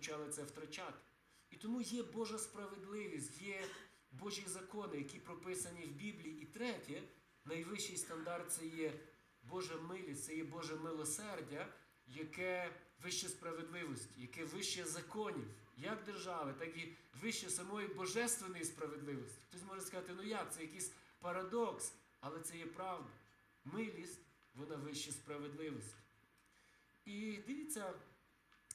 почали це втрачати. І тому є Божа справедливість, є Божі закони, які прописані в Біблії. І третє, найвищий стандарт це є Божа милість, це є Боже милосердя, яке вище справедливості, яке вище законів, як держави, так і вище самої божественної справедливості. Хтось може сказати, ну як, це якийсь парадокс, але це є правда. Милість, вона вище справедливості. І дивіться,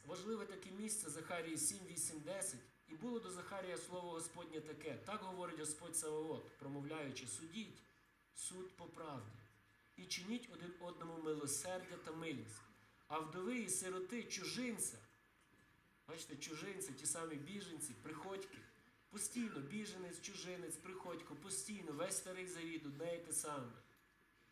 важливе таке місце Захарії 7, 8, 10. І було до Захарія слово Господнє таке. Так говорить Господь Саваот, промовляючи, судіть суд по правді, і чиніть один одному милосердя та милість. А вдови і сироти, чужинця, бачите, чужинці, ті самі біженці, приходьки, постійно біженець, чужинець, приходько, постійно, весь старий завіт, одне і те саме.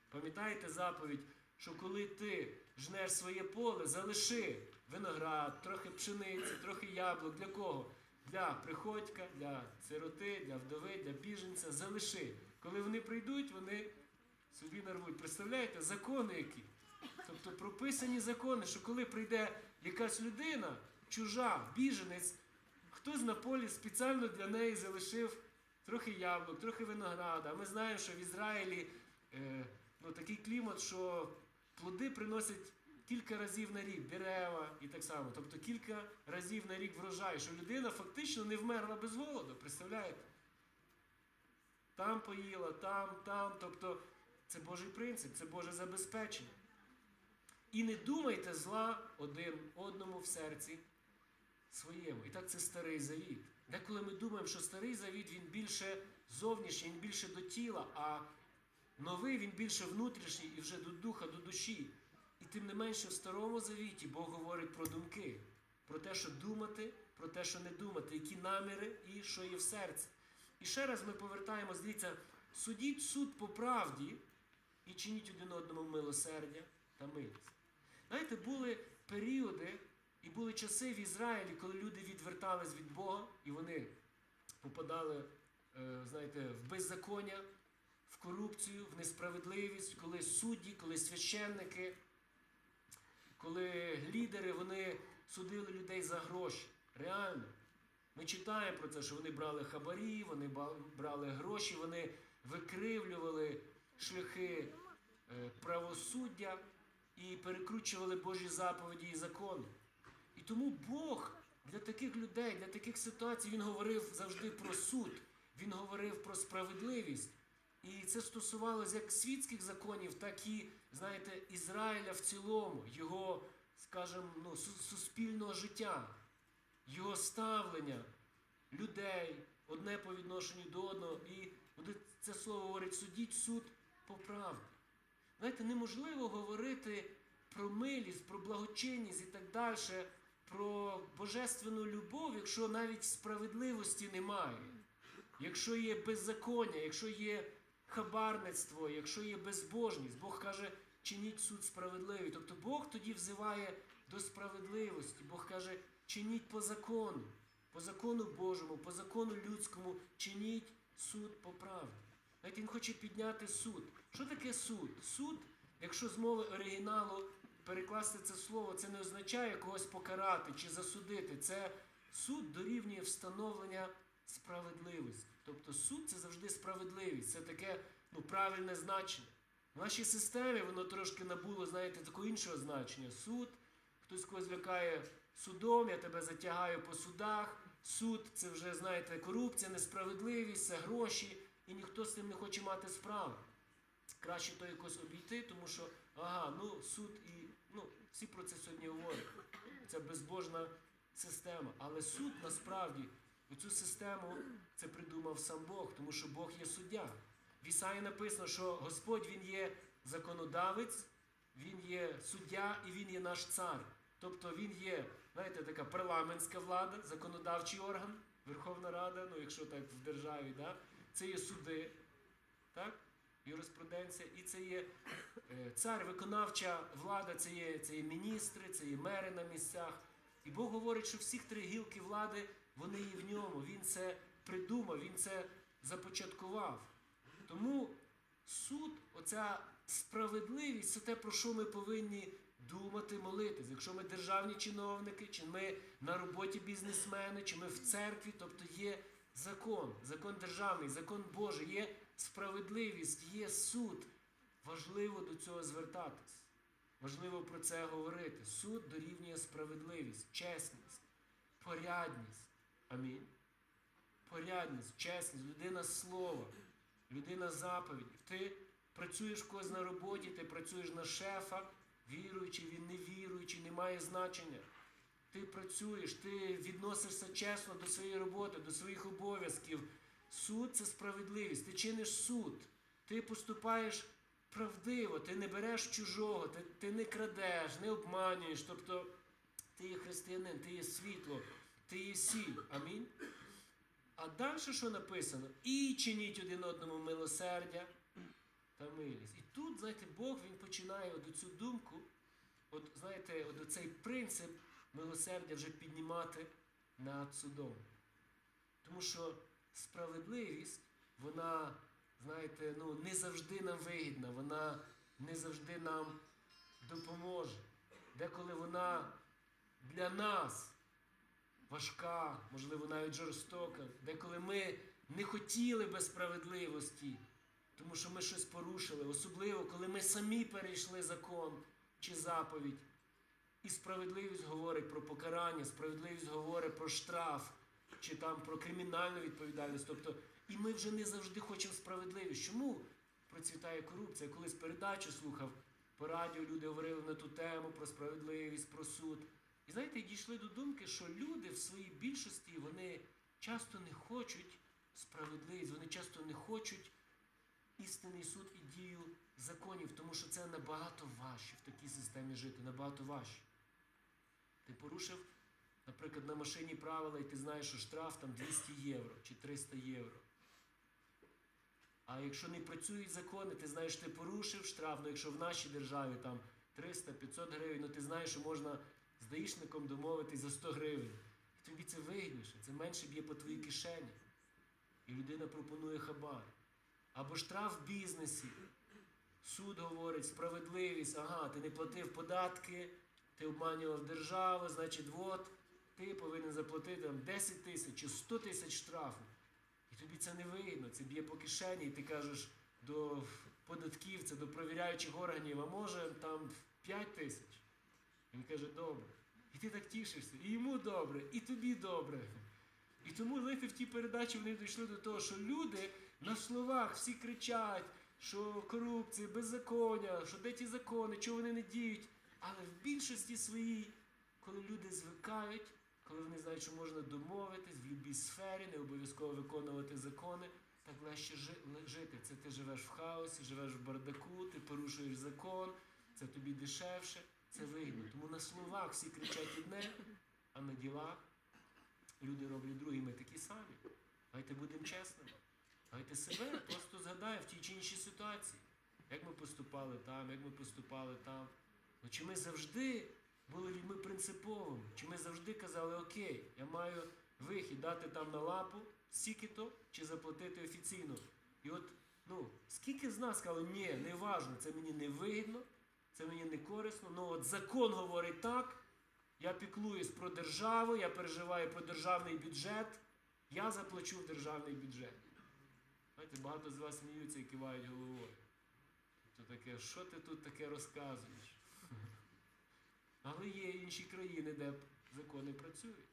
Пам'ятаєте заповідь, що коли ти жнеш своє поле, залиши виноград, трохи пшениці, трохи яблук. Для кого? Для приходька, для сироти, для вдови, для біженця. Залиши. Коли вони прийдуть, вони собі нарвуть. Представляєте, закони які? Тобто прописані закони, що коли прийде якась людина, чужа, біженець, хтось на полі спеціально для неї залишив трохи яблук, трохи винограда. А ми знаємо, що в Ізраїлі е, ну, такий клімат, що плоди приносять кілька разів на рік, дерева і так само. Тобто кілька разів на рік врожай, що людина фактично не вмерла без голоду, представляєте? Там поїла, там, там. Тобто це Божий принцип, це Боже забезпечення. І не думайте зла один одному в серці своєму. І так це старий завіт. Деколи ми думаємо, що старий завіт він більше зовнішній, він більше до тіла, а новий він більше внутрішній і вже до духа, до душі. І тим не менше в старому завіті Бог говорить про думки, про те, що думати, про те, що не думати, які наміри і що є в серці. І ще раз ми повертаємось, дивіться, судіть суд по правді і чиніть один одному милосердя та милість. Знаєте, були періоди і були часи в Ізраїлі, коли люди відвертались від Бога і вони попадали, е, знаєте, в беззаконня, в корупцію, в несправедливість, коли судді, коли священники, коли лідери вони судили людей за гроші. Реально. Ми читаємо про це, що вони брали хабарі, вони брали гроші, вони викривлювали шляхи е, правосуддя і перекручували Божі заповіді і закони. І тому Бог для таких людей, для таких ситуацій, Він говорив завжди про суд, Він говорив про справедливість. І це стосувалося як світських законів, так і, знаєте, Ізраїля в цілому, його, скажімо, ну, суспільного життя, його ставлення людей одне по відношенню до одного. І це слово говорить судіть суд по правді. Знаєте, неможливо говорити про милість, про благочинність і так далі, про божественну любов, якщо навіть справедливості немає, якщо є беззаконня, якщо є хабарництво, якщо є безбожність, Бог каже, чиніть суд справедливий. Тобто Бог тоді взиває до справедливості. Бог каже, чиніть по закону, по закону Божому, по закону людському, чиніть суд по правді. Знаєте, він хоче підняти суд. Що таке суд? Суд, якщо з мови оригіналу перекласти це слово, це не означає когось покарати чи засудити. Це суд дорівнює встановлення справедливості. Тобто суд це завжди справедливість. Це таке ну, правильне значення. В нашій системі воно трошки набуло, знаєте, такого іншого значення. Суд, хтось когось лякає судом, я тебе затягаю по судах. Суд це вже, знаєте, корупція, несправедливість, це гроші, і ніхто з цим не хоче мати справи. Краще то якось обійти, тому що, ага, ну суд і ну, всі про це сьогодні говорять. Це безбожна система. Але суд насправді цю систему це придумав сам Бог, тому що Бог є суддя. В Ісаї написано, що Господь Він є законодавець, Він є суддя і Він є наш цар. Тобто Він є, знаєте, така парламентська влада, законодавчий орган, Верховна Рада, ну якщо так в державі, да? це є суди, так? юриспруденція, і це є е, цар, виконавча влада, це є, це є міністри, це є мери на місцях. І Бог говорить, що всіх три гілки влади, вони є в ньому. Він це придумав, він це започаткував. Тому суд, оця справедливість, це те, про що ми повинні думати, молитись. Якщо ми державні чиновники, чи ми на роботі бізнесмени, чи ми в церкві, тобто є закон, закон державний, закон Божий, є справедливість, є суд. Важливо до цього звертатись. Важливо про це говорити. Суд дорівнює справедливість, чесність, порядність. Амінь. Порядність, чесність, людина слова, людина заповідів. Ти працюєш когось на роботі, ти працюєш на шефа, віруючий, він не віруючий, не має значення. Ти працюєш, ти відносишся чесно до своєї роботи, до своїх обов'язків. Суд це справедливість. Ти чиниш суд. Ти поступаєш правдиво, ти не береш чужого, ти, ти не крадеш, не обманюєш. Тобто ти є християнин, ти є світло, ти є сіль. Амінь. А далі що написано? І чиніть один одному милосердя та милість. І тут, знаєте, Бог він починає от цю думку, от знаєте, от цей принцип милосердя вже піднімати над судом. Тому що справедливість, вона, знаєте, ну, не завжди нам вигідна, вона не завжди нам допоможе. Деколи вона для нас важка, можливо, навіть жорстока, деколи ми не хотіли би справедливості, тому що ми щось порушили, особливо, коли ми самі перейшли закон чи заповідь. І справедливість говорить про покарання, справедливість говорить про штраф, чи там про кримінальну відповідальність. Тобто, і ми вже не завжди хочемо справедливість. Чому процвітає корупція? Я колись передачу слухав по радіо, люди говорили на ту тему про справедливість, про суд. І знаєте, дійшли до думки, що люди в своїй більшості вони часто не хочуть справедливість, вони часто не хочуть істинний суд і дію законів, тому що це набагато важче в такій системі жити, набагато важче. Ти порушив, наприклад, на машині правила, і ти знаєш, що штраф там 200 євро чи 300 євро. А якщо не працюють закони, ти знаєш, ти порушив штраф, ну якщо в нашій державі там 300-500 гривень, ну ти знаєш, що можна даїшником домовитись за 100 гривень. Тобі це вигідніше, це менше б'є по твоїй кишені. І людина пропонує хабар. Або штраф в бізнесі. Суд говорить, справедливість, ага, ти не платив податки, ти обманював державу, значить, от, ти повинен заплатити там, 10 тисяч чи 100 тисяч штрафу. І тобі це не вигідно, це б'є по кишені, і ти кажеш до податківця, до провіряючих органів, а може там 5 тисяч. Він каже, добре. І ти так тішишся, і йому добре, і тобі добре. І тому, знаєте, в тій передачі вони дійшли до того, що люди на словах всі кричать, що корупція, беззаконня, що де ті закони, чого вони не діють. Але в більшості своїй, коли люди звикають, коли вони знають, що можна домовитись в будь-якій сфері, не обов'язково виконувати закони, так легше жити. Це ти живеш в хаосі, живеш в бардаку, ти порушуєш закон, це тобі дешевше, це вигідно. Тому на словах всі кричать одне, а на ділах люди роблять другі. Ми такі самі. Давайте будемо чесними. Давайте себе просто згадаємо в тій чи іншій ситуації. Як ми поступали там, як ми поступали там. Ну, чи ми завжди були людьми принциповими? Чи ми завжди казали, окей, я маю вихід дати там на лапу, стільки-то, чи заплатити офіційно? І от, ну, скільки з нас сказали, ні, не важно, це мені не вигідно, це мені не корисно. Ну от закон говорить так, я піклуюсь про державу, я переживаю про державний бюджет, я заплачу в державний бюджет. Знаєте, багато з вас сміються і кивають головою. Тобто таке, що ти тут таке розказуєш? Але є інші країни, де закони працюють.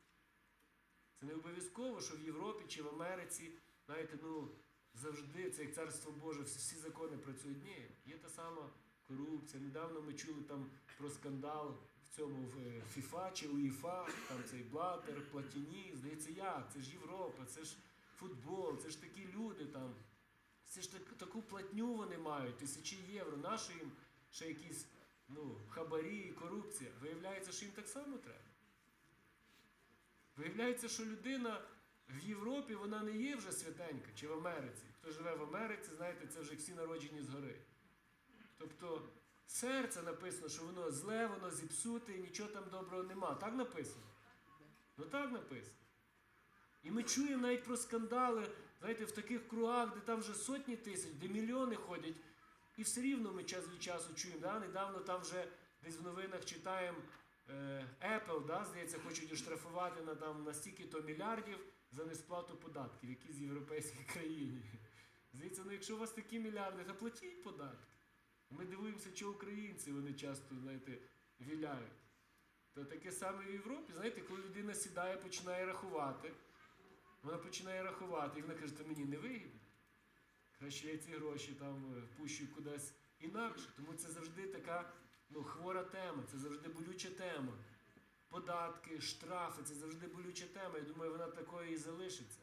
Це не обов'язково, що в Європі чи в Америці, знаєте, ну, завжди це як царство Боже, всі закони працюють. Ні, є та сама корупція. Недавно ми чули там про скандал в цьому в е, ФІФА чи УЄФА, там цей Блатер, Платіні. Здається, як? Це ж Європа, це ж футбол, це ж такі люди там. Це ж так, таку платню вони мають, тисячі євро. Наші їм ще якісь ну, хабарі і корупція. Виявляється, що їм так само треба. Виявляється, що людина в Європі вона не є вже святенька, чи в Америці. Хто живе в Америці, знаєте, це вже всі народжені згори. Тобто серце написано, що воно зле, воно зіпсуте, і нічого там доброго нема. Так написано? Ну так написано. І ми чуємо навіть про скандали, знаєте, в таких кругах, де там вже сотні тисяч, де мільйони ходять. І все рівно ми час від часу чуємо. Да? Недавно там вже десь в новинах читаємо, е, Apple, да, здається, хочуть оштрафувати на, там, на стільки-то мільярдів за несплату податків, які з європейських країн. Здається, ну якщо у вас такі мільярди, то платіть податки. Ми дивуємося, що українці вони часто, знаєте, віляють. То таке саме в Європі, знаєте, коли людина сідає, починає рахувати, вона починає рахувати, і вона каже, то мені не вигідно. Краще я ці гроші там е, пущу кудись інакше. Тому це завжди така ну, хвора тема, це завжди болюча тема. Податки, штрафи це завжди болюча тема. Я думаю, вона такою і залишиться.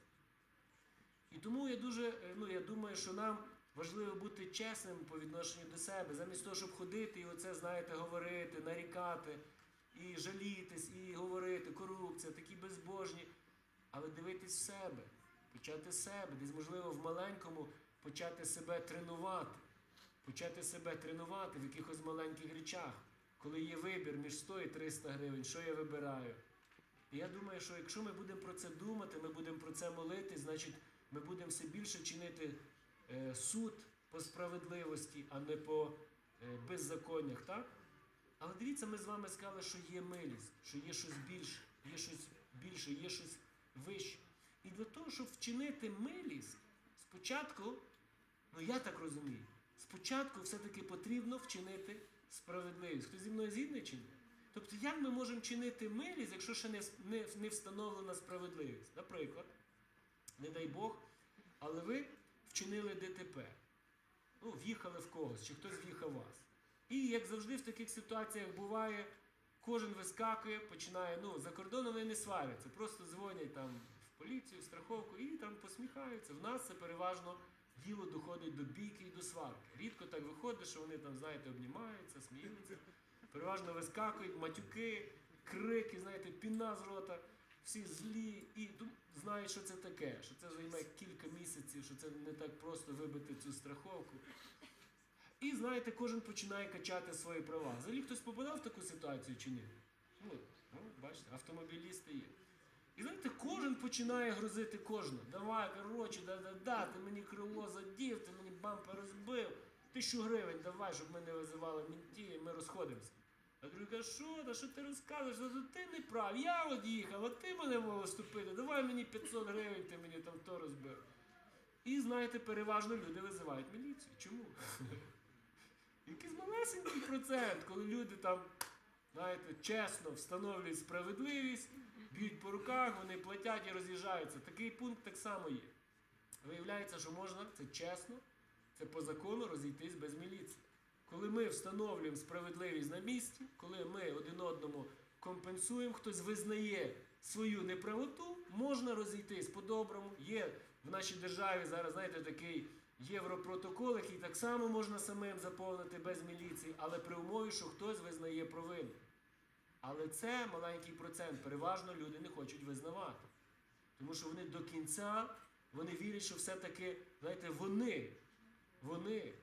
І тому я дуже, е, ну я думаю, що нам важливо бути чесним по відношенню до себе, замість того, щоб ходити і оце, знаєте, говорити, нарікати, і жалітись, і говорити, корупція, такі безбожні, але дивитись в себе, почати себе, десь, можливо, в маленькому почати себе тренувати, почати себе тренувати в якихось маленьких речах, коли є вибір між 100 і 300 гривень, що я вибираю. І я думаю, що якщо ми будемо про це думати, ми будемо про це молити, значить ми будемо все більше чинити суд по справедливості, а не по е, беззаконнях, так? Але дивіться, ми з вами сказали, що є милість, що є щось більше, є щось більше, є щось вище. І для того, щоб вчинити милість, спочатку, ну я так розумію, спочатку все-таки потрібно вчинити справедливість. Хто зі мною згідний чи ні? Тобто, як ми можемо чинити милість, якщо ще не, не, не встановлена справедливість? Наприклад, не дай Бог, але ви вчинили ДТП. Ну, в'їхали в когось, чи хтось в'їхав вас. І як завжди в таких ситуаціях буває, кожен вискакує, починає, ну, за кордоном вони не сваряться, просто дзвонять там в поліцію, в страховку і там посміхаються. В нас це переважно діло доходить до бійки і до сварки. Рідко так виходить, що вони там, знаєте, обнімаються, сміються. Переважно вискакують, матюки, крики, знаєте, піна з рота, всі злі і знають, що це таке, що це займе кілька місяців, що це не так просто вибити цю страховку. І знаєте, кожен починає качати свої права. Взагалі хтось попадав в таку ситуацію чи ні? Ну, ну бачите, автомобілісти є. І знаєте, кожен починає грозити кожного. Давай, коротше, да-да-да, ти мені крило задів, ти мені бампер розбив. Тисячу гривень давай, щоб ми не визивали мінтів, і ми розходимося. А другий каже, що, та що ти розказуєш? Та ти не прав, я от їхав, а ти мене мав вступити, давай мені 500 гривень, ти мені там то розбив. І знаєте, переважно люди визивають міліцію. Чому? Якийсь малесенький процент, коли люди там, знаєте, чесно встановлюють справедливість, б'ють по руках, вони платять і роз'їжджаються. Такий пункт так само є. Виявляється, що можна, це чесно, це по закону розійтись без міліції. Коли ми встановлюємо справедливість на місці, коли ми один одному компенсуємо, хтось визнає свою неправоту, можна розійтись по-доброму. Є в нашій державі зараз, знаєте, такий європротокол, який так само можна самим заповнити без міліції, але при умові, що хтось визнає провину. Але це маленький процент. Переважно люди не хочуть визнавати. Тому що вони до кінця вони вірять, що все-таки, знаєте, вони, вони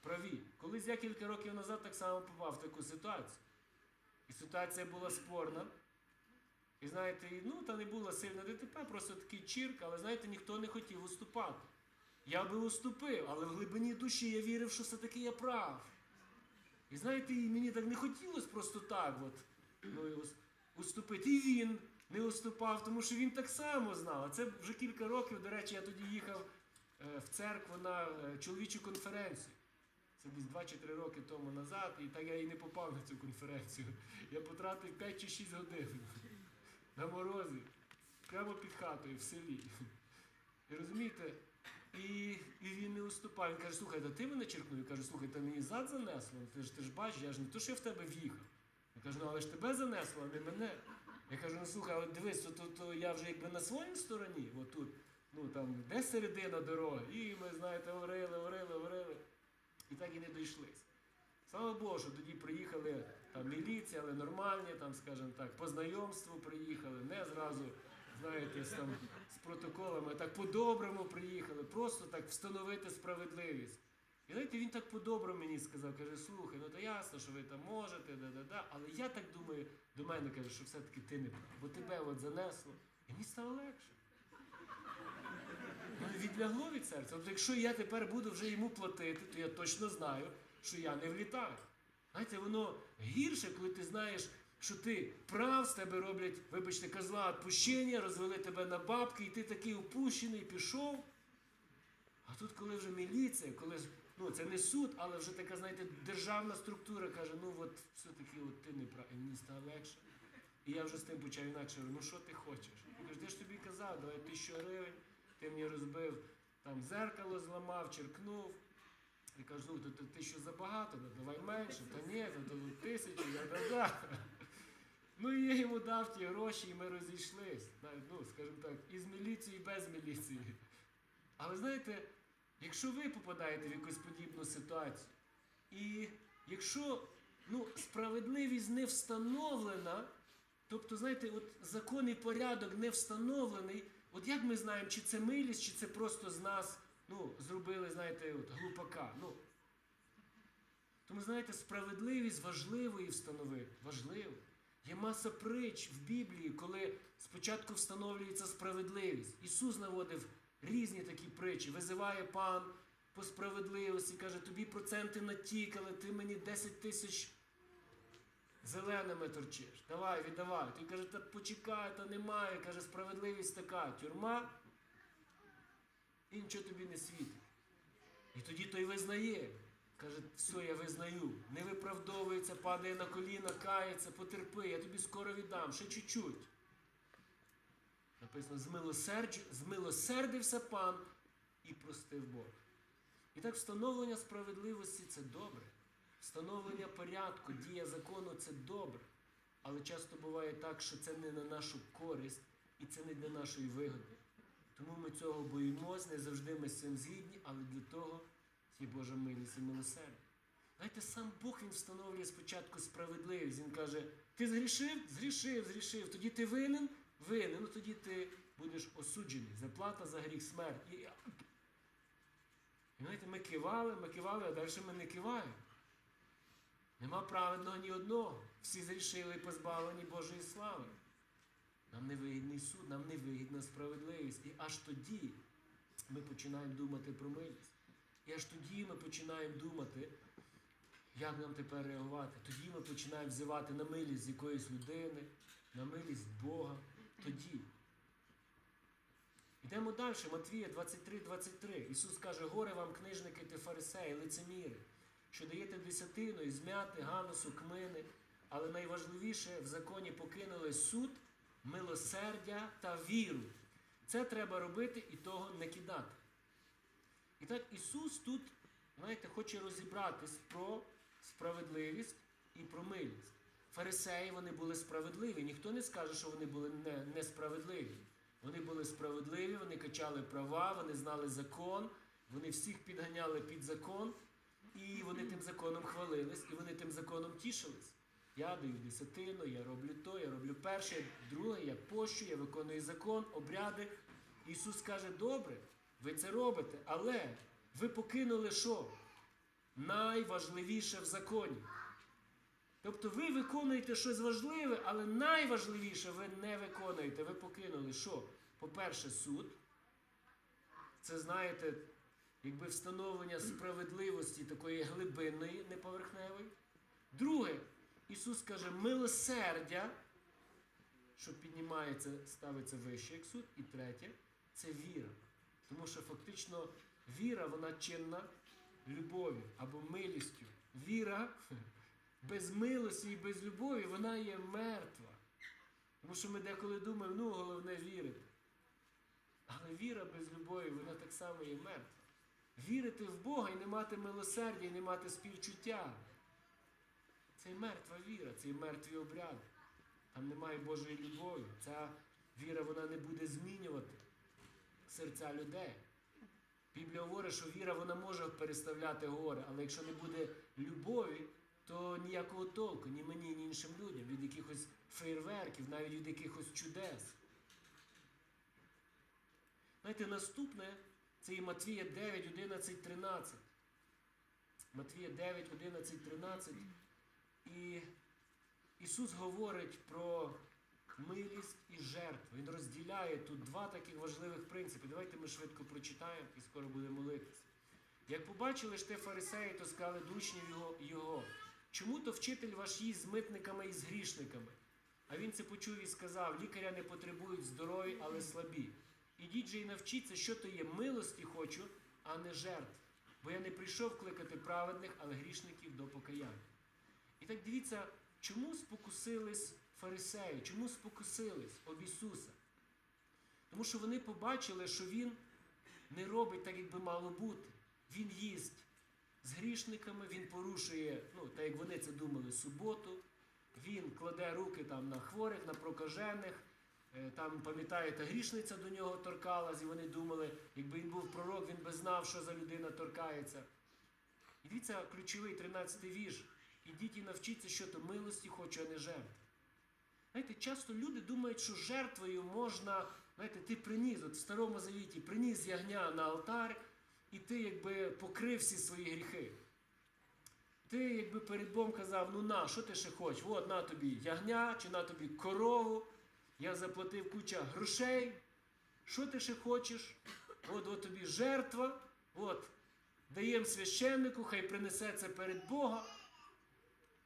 праві. Колись я кілька років назад так само попав в таку ситуацію. І ситуація була спорна. І знаєте, ну, та не було сильно ДТП, просто такий чірк, але знаєте, ніхто не хотів уступати. Я би уступив, але в глибині душі я вірив, що все-таки я прав. І знаєте, і мені так не хотілося просто так от, ну, уступити. І він не уступав, тому що він так само знав. А це вже кілька років, до речі, я тоді їхав е, в церкву на е, чоловічу конференцію. Це десь 2 чи 3 роки тому назад, і так я і не попав на цю конференцію. Я потратив 5 чи 6 годин на морозі, прямо під хатою в селі. І розумієте, і, і він не уступав. Він каже, слухай, та ти мене черкнув? Я кажу, слухай, та мені зад занесло. Ти ж ти ж бачиш, я ж не то, що я в тебе в'їхав. Я кажу, ну але ж тебе занесло, а не мене. Я кажу, ну слухай, але дивись, то, то, то я вже якби на своїй стороні, отут, ну там, де середина дороги. І ми, знаєте, говорили, говорили, говорили. І так і не дійшлись. Слава Богу, що тоді приїхали там міліція, але нормальні, там, скажімо так, по знайомству приїхали, не зразу, знаєте, там, з протоколами, так по-доброму приїхали, просто так встановити справедливість. І знаєте, він так по-доброму мені сказав, каже, слухай, ну то ясно, що ви там можете, да-да-да, але я так думаю, до мене каже, що все-таки ти не прав, бо тебе от занесло, і мені стало легше. Ну, відлягло від серця. От якщо я тепер буду вже йому платити, то я точно знаю, що я не влітаю. Знаєте, воно гірше, коли ти знаєш, що ти прав, з тебе роблять, вибачте, козла відпущення, розвели тебе на бабки, і ти такий опущений, пішов. А тут, коли вже міліція, коли ну це не суд, але вже така, знаєте, державна структура каже, ну от все-таки от ти не прав, і мені стало легше. І я вже з тим почав інакше ну що ти хочеш? Я кажу, де ж тобі казав, давай тисячу гривень, ти мені розбив, там зеркало зламав, черкнув. Я кажу, ну то, то ти що забагато, ну, давай менше, та ні, то, то тисячу, я да-да. Ну і я йому дав ті гроші, і ми розійшлись. Ну, скажімо так, із міліції, і без міліції. Але знаєте, якщо ви попадаєте в якусь подібну ситуацію, і якщо ну, справедливість не встановлена, тобто, знаєте, от закон і порядок не встановлений, от як ми знаємо, чи це милість, чи це просто з нас ну, зробили, знаєте, от, глупака. Ну, тому, знаєте, справедливість важливо її встановити. Важливо. Є маса притч в Біблії, коли спочатку встановлюється справедливість. Ісус наводив різні такі притчі. Визиває пан по справедливості, каже, тобі проценти натікали, ти мені 10 тисяч зеленими торчиш. Давай, віддавай. Той каже, та почекай, та немає. Каже, справедливість така, тюрма, і нічого тобі не світить. І тоді той визнає. Каже, все, я визнаю. Не виправдовується, падає на коліна, кається, потерпи, я тобі скоро віддам, ще чуть-чуть. Написано, змилосердж... змилосердився пан і простив Бог. І так встановлення справедливості це добре. Встановлення порядку, дія закону це добре. Але часто буває так, що це не на нашу користь і це не для нашої вигоди. Тому ми цього боїмось, не завжди ми з цим згідні, але для того є Божа милість і милосердя. Знаєте, сам Бог він встановлює спочатку справедливість. Він каже, ти згрішив? Згрішив, згрішив. Тоді ти винен? Винен. Ну тоді ти будеш осуджений. Заплата за гріх смерть. І знаєте, ми кивали, ми кивали, а далі ми не киваємо. Нема праведного ні одного. Всі зрішили і позбавлені Божої слави. Нам не вигідний суд, нам не вигідна справедливість. І аж тоді ми починаємо думати про милість. І аж тоді ми починаємо думати, як нам тепер реагувати. Тоді ми починаємо взивати на милість якоїсь людини, на милість Бога. Тоді. Йдемо далі, Матвія 23-23. Ісус каже, горе вам, книжники та фарисеї, лицеміри, що даєте десятину і змяти, ганусу, кмини, але найважливіше в законі покинули суд, милосердя та віру. Це треба робити і того не кидати. І так Ісус тут, знаєте, хоче розібратись про справедливість і про милість. Фарисеї вони були справедливі. Ніхто не скаже, що вони були не, несправедливі. Вони були справедливі, вони качали права, вони знали закон, вони всіх підганяли під закон, і вони тим законом хвалились, і вони тим законом тішились. Я даю десятину, я роблю то, я роблю перше, друге, я пощу, я виконую закон, обряди. Ісус каже, добре, ви це робите, але ви покинули що? Найважливіше в законі. Тобто ви виконуєте щось важливе, але найважливіше ви не виконуєте. Ви покинули що? По-перше, суд. Це, знаєте, якби встановлення справедливості такої глибинної, неповерхневої. Друге, Ісус каже, милосердя, що піднімається, ставиться вище, як суд. І третє це віра. Тому що фактично віра, вона чинна любов'ю або милістю. Віра без милості і без любові, вона є мертва. Тому що ми деколи думаємо, ну головне вірити. Але віра без любові, вона так само є мертва. Вірити в Бога і не мати милосердя, і не мати співчуття. Це мертва віра, це мертві обряди. Там немає Божої любові. Ця віра вона не буде змінювати серця людей. Біблія говорить, що віра вона може переставляти гори, але якщо не буде любові, то ніякого толку ні мені, ні іншим людям, від якихось фейерверків, навіть від якихось чудес. Знаєте, наступне це і Матвія 9, 11, 13. Матвія 9, 11, 13. І Ісус говорить про милість і жертву. Він розділяє тут два таких важливих принципи. Давайте ми швидко прочитаємо і скоро будемо молитися. Як побачили ж те фарисеї, то сказали до учнів його, його чому то вчитель ваш їсть з митниками і з грішниками? А він це почув і сказав: лікаря не потребують здорові, але слабі. Ідіть же і навчіться, що то є милості хочу, а не жертв. Бо я не прийшов кликати праведних, але грішників до покаяння. І так дивіться, чому спокусились фарисеї, чому спокусились об Ісуса? Тому що вони побачили, що Він не робить так, як би мало бути. Він їсть з грішниками, він порушує, ну, так як вони це думали, суботу, він кладе руки там на хворих, на прокажених. Е, Там, пам'ятаєте, грішниця до нього торкалась, і вони думали, якби він був пророк, він би знав, що за людина торкається. І дивіться, ключовий 13-й вірш. Ідіть і навчіться, що то милості хочу, а не жертв. Знаєте, часто люди думають, що жертвою можна, знаєте, ти приніс, от в Старому Завіті, приніс ягня на алтар, і ти якби покрив всі свої гріхи. Ти якби перед Богом казав, ну на, що ти ще хочеш? От на тобі ягня, чи на тобі корову, я заплатив куча грошей. Що ти ще хочеш? От, от тобі жертва, от, даємо священнику, хай принесе це перед Бога.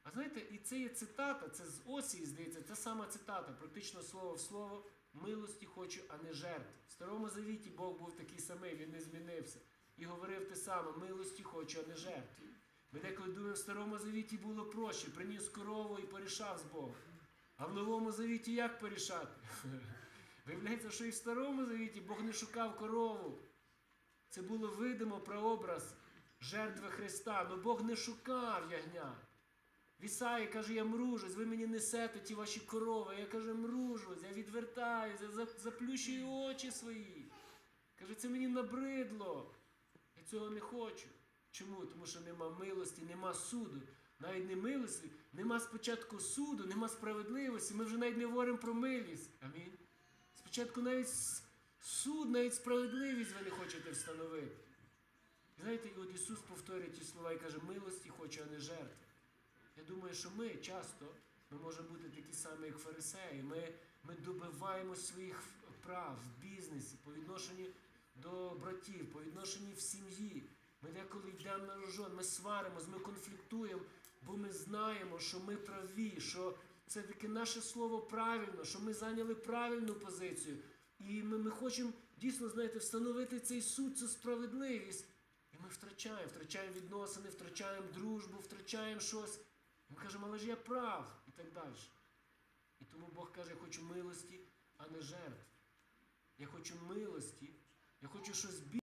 А знаєте, і це є цитата, це з Осії, здається, та сама цитата, практично слово в слово. Милості хочу, а не жертв. В Старому Завіті Бог був такий самий, він не змінився. І говорив те саме, милості хочу, а не жертв. Ми деколи думаємо, в Старому Завіті було проще, приніс корову і порішав з Богом. А в Новому Завіті як порішати? Виявляється, що і в Старому Завіті Бог не шукав корову. Це було видимо прообраз жертви Христа. але Бог не шукав ягня. В Ісаї каже, я мружусь, ви мені несете ті ваші корови. Я каже, мружусь, я відвертаюсь, я за- заплющую очі свої. Каже, це мені набридло. Я цього не хочу. Чому? Тому що нема милості, нема суду. Навіть не милості, нема спочатку суду, нема справедливості. Ми вже навіть не говоримо про милість. Амінь. Спочатку навіть суд, навіть справедливість ви не хочете встановити. Знаєте, і от Ісус повторює ті слова і каже, милості хочу, а не жертви. Я думаю, що ми часто ми можемо бути такі самі, як фарисеї. Ми, ми добиваємо своїх прав в бізнесі, по відношенню до братів, по відношенню в сім'ї. Ми деколи йдемо на рожон, ми сваримось, ми конфліктуємо, бо ми знаємо, що ми праві, що це таки наше слово правильно, що ми зайняли правильну позицію. І ми, ми хочемо дійсно, знаєте, встановити цей суд, цю справедливість. І ми втрачаємо, втрачаємо відносини, втрачаємо дружбу, втрачаємо щось. І ми кажемо, але ж я прав, і так далі. І тому Бог каже, я хочу милості, а не жертв. Я хочу милості, я хочу щось більше.